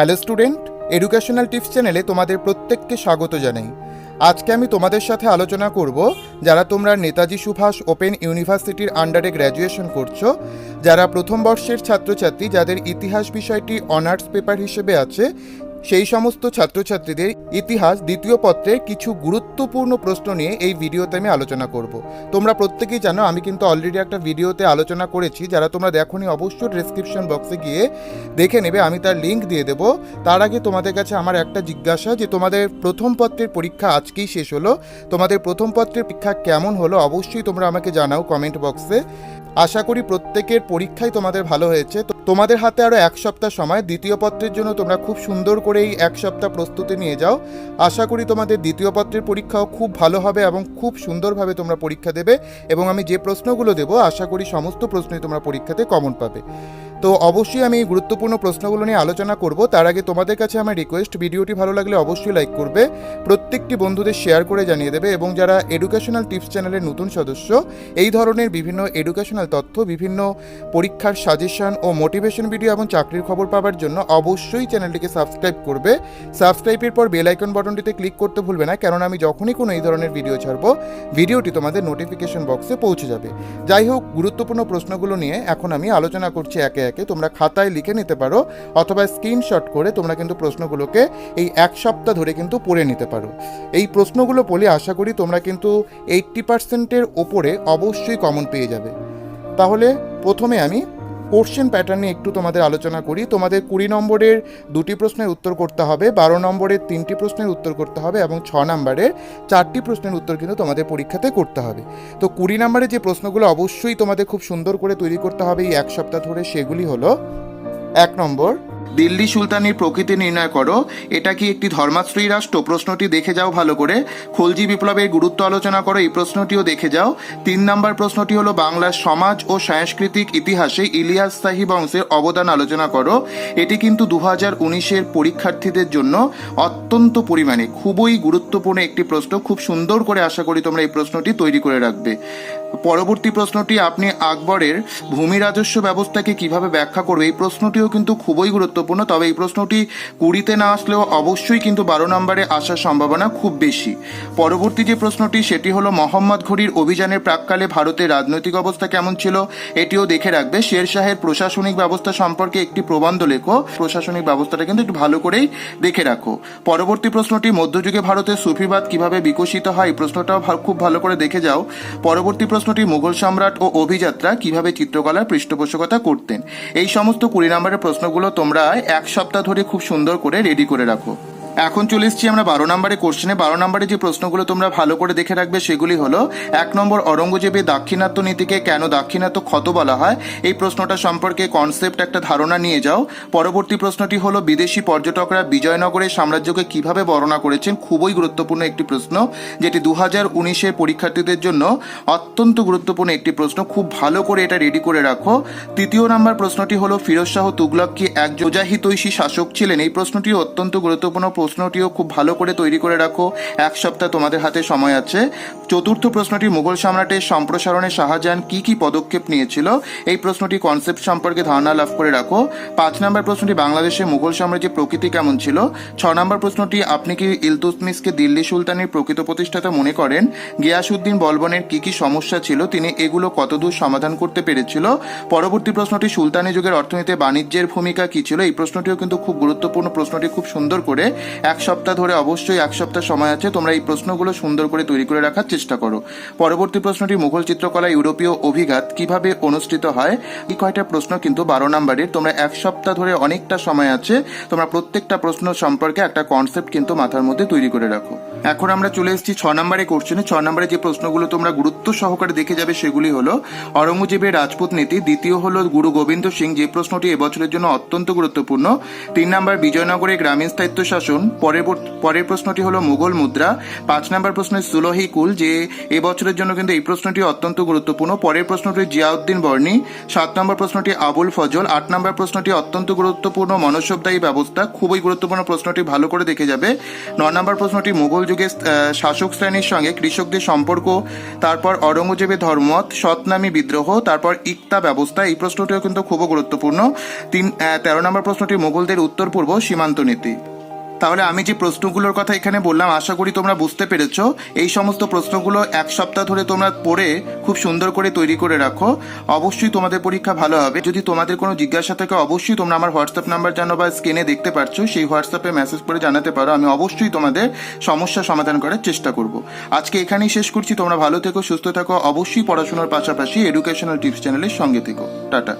Hello student, educational tips চ্যানেলে তোমাদের প্রত্যেককে স্বাগত জানাই। আজকে আমি তোমাদের সাথে আলোচনা করব যারা তোমরা নেতাজি সুভাষ ওপেন ইউনিভার্সিটির আন্ডারে গ্র্যাজুয়েশন করছ, যারা প্রথম বর্ষের ছাত্রছাত্রী, যাদের ইতিহাস বিষয়টি অনার্স পেপার হিসেবে আছে সেই সমস্ত ছাত্রছাত্রীদের ইতিহাস দ্বিতীয় পত্রের কিছু গুরুত্বপূর্ণ প্রশ্ন নিয়ে এই ভিডিওতে আমি আলোচনা করব। তোমরা প্রত্যেকেই জানো, আমি কিন্তু অলরেডি একটা ভিডিওতে আলোচনা করেছি। যারা তোমরা দেখোনি, অবশ্যই ডেসক্রিপশন বক্সে গিয়ে দেখে নেবে, আমি তার লিঙ্ক দিয়ে দেবো। তার আগে তোমাদের কাছে আমার একটা জিজ্ঞাসা যে, তোমাদের প্রথম পত্রের পরীক্ষা আজকেই শেষ হলো। তোমাদের প্রথম পত্রের পরীক্ষা কেমন হলো? অবশ্যই তোমরা আমাকে জানাও কমেন্ট বক্সে আশা করি প্রত্যেকের পরীক্ষাই তোমাদের ভালো হয়েছে। তো তোমাদের হাতে আরও এক সপ্তাহ সময়, দ্বিতীয় পত্রের জন্য তোমরা খুব সুন্দর করে এই এক সপ্তাহ প্রস্তুতি নিয়ে যাও। আশা করি তোমাদের দ্বিতীয় পত্রের পরীক্ষাও খুব ভালো হবে এবং খুব সুন্দরভাবে তোমরা পরীক্ষা দেবে এবং আমি যে প্রশ্নগুলো দেবো, আশা করি সমস্ত প্রশ্নই তোমরা পরীক্ষাতে কমন পাবে। তো অবশ্যই আমি এই গুরুত্বপূর্ণ প্রশ্নগুলো নিয়ে আলোচনা করব। তার আগে তোমাদের কাছে আমার রিকোয়েস্ট ভিডিওটি ভালো লাগলে অবশ্যই লাইক করবে, প্রত্যেকটি বন্ধুদের শেয়ার করে জানিয়ে দেবে এবং যারা এডুকেশনাল টিপস চ্যানেলের নতুন সদস্য, এই ধরনের বিভিন্ন এডুকেশনাল তথ্য, বিভিন্ন পরীক্ষার সাজেশন ও মোটিভেশন ভিডিও এবং চাকরির খবর পাওয়ার জন্য অবশ্যই চ্যানেলটিকে সাবস্ক্রাইব করবে। সাবস্ক্রাইবের পর বেল আইকন বাটনটিতে ক্লিক করতে ভুলবে না কারণ আমি যখনই কোনো এই ধরনের ভিডিও ছাড়বো ভিডিওটি তোমাদের নোটিফিকেশন বক্সে পৌঁছে যাবে। যাই হোক, গুরুত্বপূর্ণ প্রশ্নগুলো নিয়ে এখন আমি আলোচনা করছি একে একে। তোমরা খাতায় লিখে নিতে পারো অথবা স্ক্রিনশট করে তোমরা কিন্তু প্রশ্নগুলোকে এই এক সপ্তাহ ধরে কিন্তু পড়ে নিতে পারো। এই প্রশ্নগুলো পড়লে আশা করি তোমরা কিন্তু এইট্টি পার্সেন্টের ওপরে অবশ্যই কমন পেয়ে যাবে। তাহলে প্রথমে আমি কোশ্চেন প্যাটার্ন নিয়ে একটু তোমাদের আলোচনা করি। তোমাদের কুড়ি নম্বরের দুটি প্রশ্নের উত্তর করতে হবে, বারো নম্বরের তিনটি প্রশ্নের উত্তর করতে হবে এবং ছ নম্বরের চারটি প্রশ্নের উত্তর কিন্তু তোমাদের পরীক্ষাতে করতে হবে। তো কুড়ি নম্বরে যে প্রশ্নগুলো অবশ্যই তোমাদের খুব সুন্দর করে তৈরি করতে হবে এই এক সপ্তাহ ধরে, সেগুলি হলো, এক নম্বর দিল্লি সুলতানির প্রকৃতি নির্ণয় করো, এটা কি একটি ধর্মাশ্রয়ী রাষ্ট্র? প্রশ্নটি দেখে যাও ভালো করে। খলজি বিপ্লবের গুরুত্ব আলোচনা করো, এই প্রশ্নটিও দেখে যাও। তিন নম্বর প্রশ্নটি হলো, বাংলার সমাজ ও সাংস্কৃতিক ইতিহাসে ইলিয়াস শাহী বংশের অবদান আলোচনা করো। এটি কিন্তু দু হাজার উনিশের পরীক্ষার্থীদের জন্য অত্যন্ত পরিমাণে, খুবই গুরুত্বপূর্ণ একটি প্রশ্ন। খুব সুন্দর করে আশা করি তোমরা এই প্রশ্নটি তৈরি করে রাখবে। পরবর্তী প্রশ্নটি, আপনি আকবরের ভূমি রাজস্ব ব্যবস্থাকে কীভাবে ব্যাখ্যা করবে? এই প্রশ্নটিও কিন্তু খুবই গুরুত্বপূর্ণ, তবে এই প্রশ্নটি কুড়িতে না আসলেও অবশ্যই কিন্তু বারো নম্বরে আসার সম্ভাবনা খুব বেশি। পরবর্তী যে প্রশ্নটি, সেটি হলো, মোহাম্মদ ঘড়ির অভিযানের প্রাককালে ভারতের রাজনৈতিক অবস্থা কেমন ছিল? এটিও দেখে রাখবে। শের শাহের প্রশাসনিক ব্যবস্থা সম্পর্কে একটি প্রবন্ধ লেখো। প্রশাসনিক ব্যবস্থাটা কিন্তু একটু ভালো করেই দেখে রাখো। পরবর্তী প্রশ্নটি, মধ্যযুগে ভারতের সুফিবাদ কীভাবে বিকশিত হয়? প্রশ্নটাও খুব ভালো করে দেখে যাও। পরবর্তী প্রশ্নটি, মুঘল সম্রাট ও অভিযাত্রা কীভাবে চিত্রকলার পৃষ্ঠপোষকতা করতেন? এই সমস্ত কুড়ি নম্বরের প্রশ্নগুলো তোমরা এক সপ্তাহ ধরে খুব সুন্দর করে রেডি করে রাখো। এখন চলে এসেছি আমরা বারো নম্বরে কোশ্চেনে বারো নম্বরে যে প্রশ্নগুলো তোমরা ভালো করে দেখে রাখবে সেগুলি হলো, এক নম্বর অরঙ্গজেবের দাক্ষিণাত্য নীতিকে কেন দাক্ষিণাত্য ক্ষত বলা হয়? এই প্রশ্নটা সম্পর্কে কনসেপ্ট একটা ধারণা নিয়ে যাও। পরবর্তী প্রশ্নটি হলো, বিদেশি পর্যটকরা বিজয়নগরের সাম্রাজ্যকে কীভাবে বর্ণনা করেছেন? খুবই গুরুত্বপূর্ণ একটি প্রশ্ন, যেটি দু হাজার উনিশের পরীক্ষার্থীদের জন্য অত্যন্ত গুরুত্বপূর্ণ একটি প্রশ্ন। খুব ভালো করে এটা রেডি করে রাখো। তৃতীয় নম্বর প্রশ্নটি হলো, ফিরোজ শাহ তুগলক কি এক যোজাহিতৈষী শাসক ছিলেন? এই প্রশ্নটি অত্যন্ত গুরুত্বপূর্ণ প্রশ্নটিও খুব ভালো করে তৈরি করে রাখো। এক সপ্তাহ তোমাদের হাতে সময় আছে। চতুর্থ প্রশ্নটি মুঘল সম্রাটের সম্প্রসারণে শাহজাহান কি কি পদক্ষেপ নিয়েছিল? এই প্রশ্নটি কনসেপ্ট সম্পর্কে ধারণা লাভ করে রাখো। পাঁচ নম্বর প্রশ্নটি বাংলাদেশে মুঘল সাম্রাজ্যের প্রকৃতি কেমন ছিল? ছ নম্বর প্রশ্নটি, আপনি কি ইলতুতমিসকে দিল্লি সুলতানের প্রকৃত প্রতিষ্ঠাতা মনে করেন? গিয়াসুদ্দিন বলবনের কি কি সমস্যা ছিল? তিনি এগুলো কতদূর সমাধান করতে পেরেছিল? পরবর্তী প্রশ্নটি, সুলতানি যুগের অর্থনীতিতে বাণিজ্যের ভূমিকা কি ছিল? এই প্রশ্নটিও কিন্তু খুব গুরুত্বপূর্ণ প্রশ্নটি খুব সুন্দর করে এক সপ্তাহ ধরে অবশ্যই এক সপ্তাহ সময় আছে। তোমরা এই প্রশ্নগুলো সুন্দর করে তৈরি করে রাখার চেষ্টা করো। পরবর্তী প্রশ্নটি মুঘল চিত্রকলা ইউরোপীয় অভিঘাত কীভাবে অনুষ্ঠিত হয়? এই কয়টা প্রশ্ন কিন্তু বারো নম্বরের। তোমরা এক সপ্তাহ ধরে অনেকটা সময় আছে। তোমরা প্রত্যেকটা প্রশ্ন সম্পর্কে একটা কনসেপ্ট কিন্তু মাথার মধ্যে তৈরি করে রাখো। এখন আমরা চলে এসেছি ছ নম্বরে কোশ্চেনে ছ নম্বরে যে প্রশ্নগুলো তোমরা গুরুত্ব সহকারে দেখে যাবে সেগুলি হলো অরঙ্গজেবের রাজপুত নীতি, দ্বিতীয় হলো গুরু গোবিন্দ সিং যে প্রশ্নটি এবছরের জন্য অত্যন্ত গুরুত্বপূর্ণ। তিন নম্বর, বিজয়নগরে গ্রামীণ স্থায়িত্ব শাসন শাসন পরের পরের প্রশ্নটি হলো মুঘল মুদ্রা। পাঁচ নম্বর প্রশ্ন সুলহি কুল, যে এবছরের জন্য কিন্তু এই প্রশ্নটি অত্যন্ত গুরুত্বপূর্ণ। পরের প্রশ্নটি জিয়াউদ্দিন বর্ণী। সাত নম্বর প্রশ্নটি আবুল ফজল। আট নম্বর প্রশ্নটি অত্যন্ত গুরুত্বপূর্ণ মনসবদায়ী ব্যবস্থা। খুবই গুরুত্বপূর্ণ প্রশ্নটি ভালো করে দেখে যাবে। ন নম্বর প্রশ্নটি মুঘল যুগের শাসক শ্রেণির সঙ্গে কৃষকদের সম্পর্ক, তারপর অরঙ্গজেবের ধর্মমত সতনামী বিদ্রোহ, তারপর ইকতা ব্যবস্থা, এই প্রশ্নটিও কিন্তু খুব গুরুত্বপূর্ণ। তিন তেরো নম্বর প্রশ্নটি মুঘলদের উত্তর পূর্ব সীমান্ত নীতি। তাহলে আমি যে প্রশ্নগুলোর কথা এখানে বললাম, আশা করি তোমরা বুঝতে পেরেছ। এই সমস্ত প্রশ্নগুলো এক সপ্তাহ ধরে তোমরা পড়ে খুব সুন্দর করে তৈরি করে রাখো। অবশ্যই তোমাদের পরীক্ষা ভালো হবে। যদি তোমাদের কোনো জিজ্ঞাসা থাকে, অবশ্যই তোমরা আমার হোয়াটসঅ্যাপ নাম্বার জানো বা স্ক্রিনে দেখতে পারছ, সেই হোয়াটসঅ্যাপে মেসেজ করে জানাতে পারো। আমি অবশ্যই তোমাদের সমস্যা সমাধান করার চেষ্টা করব। আজকে এখানেই শেষ করছি। তোমরা ভালো থেকো, সুস্থ থাকো। অবশ্যই পড়াশোনার পাশাপাশি এডুকেশনাল টিপস চ্যানেলের সঙ্গে থেকো। টাটা।